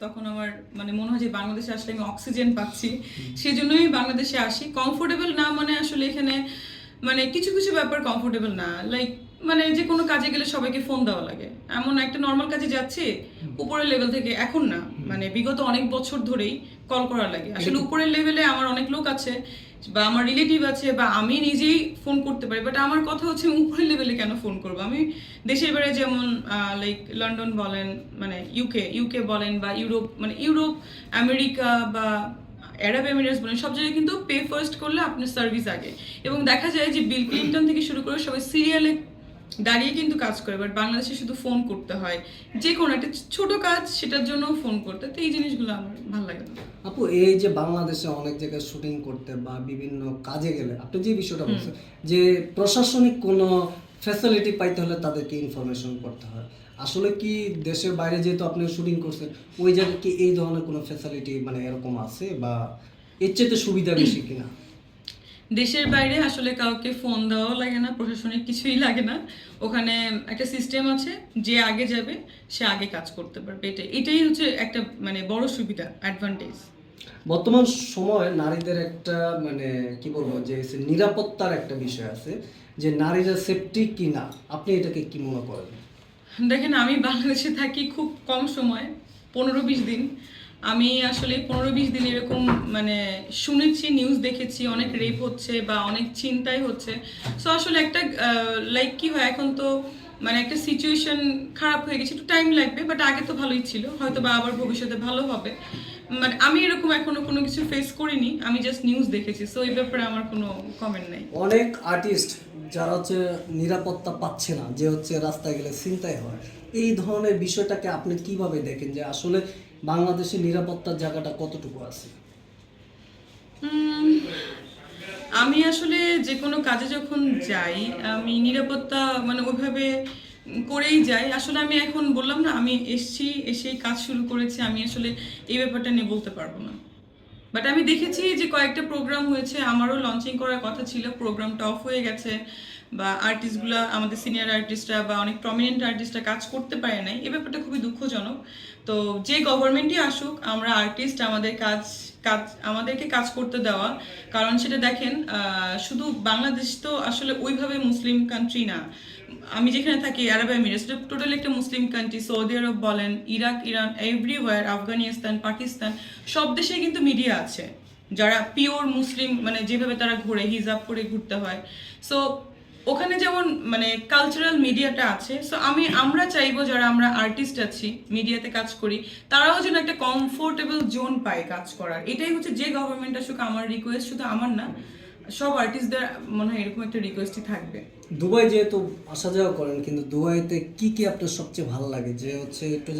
তখন আমার মানে মনে হয় যে বাংলাদেশে আসলে আমি অক্সিজেন পাচ্ছি। সেই জন্যই বাংলাদেশে আসি। কমফোর্টেবল না মানে আসলে এখানে মানে কিছু কিছু ব্যাপার কমফোর্টেবল না। লাইক মানে যে কোনো কাজে গেলে সবাইকে ফোন দেওয়া লাগে। এমন একটা নর্মাল কাজে যাচ্ছে উপরের লেভেল থেকে এখন না মানে বিগত অনেক বছর ধরেই কল করা লাগে। আসলে উপরের লেভেলে আমার অনেক লোক আছে বা আমার রিলেটিভ আছে বা আমি নিজেই ফোন করতে পারি বাট আমার কথা হচ্ছে আমি উপরের লেভেলে কেন ফোন করব? আমি দেশের বাইরে যেমন লাইক লন্ডন বলেন মানে ইউকে ইউকে বলেন বা ইউরোপ মানে ইউরোপ আমেরিকা বা অ্যারাব এমিরেটস বলেন সব জায়গায় কিন্তু পে ফার্স্ট করলে আপনার সার্ভিস আগে। এবং দেখা যায় যে বিল ক্লিনটন থেকে শুরু করে সবাই সিরিয়ালে দাঁড়িয়ে কিন্তু কাজ করে বাট বাংলাদেশে শুধু ফোন করতে হয়। যে কোনো একটা ছোট কাজ সেটার জন্য ফোন করতে তো এই জিনিসগুলো আমার ভালো লাগে না। আপু এই যে বাংলাদেশে অনেক জায়গায় শুটিং করতে বা বিভিন্ন কাজে গেলে আপনি যে বিষয়টা বলছেন যে প্রশাসনিক কোনো ফ্যাসিলিটি পাইতে হলে তাদেরকে ইনফরমেশন করতে হয়। আসলে কি দেশের বাইরে যেহেতু আপনি শুটিং করছেন ওই জায়গায় কি এই ধরনের কোনো ফ্যাসিলিটি মানে এরকম আছে বা এর চেয়ে সুবিধা বেশি কিনা? দেশের বাইরে আসলে কাউকে ফোন দেওয়াও লাগে না প্রশাসনিক কিছুই লাগে না। ওখানে একটা সিস্টেম আছে যে আগে যাবে সে আগে কাজ করতে পারবে। এটা এটাই হচ্ছে একটা মানে বড় সুবিধা অ্যাডভান্টেজ বর্তমান সময় নারীদের একটা মানে কি বলব যে নিরাপত্তার একটা বিষয় আছে যে নারীরা সেফটি কি না আপনি এটাকে কি মনে করেন? দেখেন আমি বাংলাদেশে থাকি খুব কম সময় পনেরো বিশ দিন। আমি আসলে পনেরো বিশ দিন এরকম মানে শুনেছি নিউজ দেখেছি, অনেক রেপ হচ্ছে বা অনেক চিন্তাই হচ্ছে। সো আসলে একটা লাইক কি হয়, এখন তো মানে একটা সিচুয়েশন খারাপ হয়ে গেছে, একটু টাইম লাগবে বাট আগে তো ভালোই ছিল। হয়তো বা আবার ভবিষ্যতে ভালো হবে। মানে আমি এরকম এখনও কোনো কিছু ফেস করিনি, আমি জাস্ট নিউজ দেখেছি। সো এই ব্যাপারে আমার কোনো কমেন্ট নাই। অনেক আর্টিস্ট যারা হচ্ছে নিরাপত্তা পাচ্ছে না, যে হচ্ছে রাস্তায় গেলে চিন্তাই হয়, এই ধরনের বিষয়টাকে আপনি কীভাবে দেখেন? যে আসলে বাংলাদেশের নিরাপত্তার জায়গাটা কতটুকু আছে? আমি আসলে যে কোনো কাজে যখন যাই, আমি নিরাপত্তা মানে ওইভাবে করেই যাই। আসলে আমি এখন বললাম না, আমি এসছি, এসেই কাজ শুরু করেছি, আমি আসলে এই ব্যাপারটা নিয়ে বলতে পারব না। বাট আমি দেখেছি যে কয়েকটা প্রোগ্রাম হয়েছে, আমারও লঞ্চিং করার কথা ছিল প্রোগ্রামটা অফ হয়ে গেছে। বা আর্টিস্টগুলো আমাদের সিনিয়র আর্টিস্টরা বা অনেক প্রমিনেন্ট আর্টিস্টরা কাজ করতে পারে নাই, এ ব্যাপারটা খুবই দুঃখজনক। তো যে গভর্নমেন্টই আসুক, আমরা আর্টিস্ট আমাদের কাজ কাজ, আমাদেরকে কাজ করতে দেওয়া, কারণ সেটা দেখেন শুধু বাংলাদেশ তো আসলে ওইভাবে মুসলিম কান্ট্রি না। আমি যেখানে থাকি আরব এমিরেটস টোটাল একটা মুসলিম কান্ট্রি সৌদি আরব বলেন Iraq Iran everywhere Afghanistan Pakistan সব দেশেই কিন্তু মিডিয়া আছে। যারা পিওর মুসলিম মানে যেভাবে তারা ঘুরে হিজাব করে ঘুরতে হয়। সো ওখানে যেমন মানে কালচারাল মিডিয়াটা আছে সো আমি, আমরা চাইব যারা আমরা আর্টিস্ট আছি মিডিয়াতে কাজ করি, তারাও যেন একটা কমফোর্টেবল জোন পায় কাজ করার। এটাই হচ্ছে যে গভর্নমেন্ট আসুক, আমার রিকোয়েস্ট শুধু আমার না, সব আর্টিস্টদের মনে হয় এরকম একটা রিকোয়েস্টই থাকবে। দুবাই যেহেতু আসা যাওয়া করেন, কিন্তু দুবাইতে কি কি আপনার সবচেয়ে ভালো লাগে? যে হচ্ছে একটু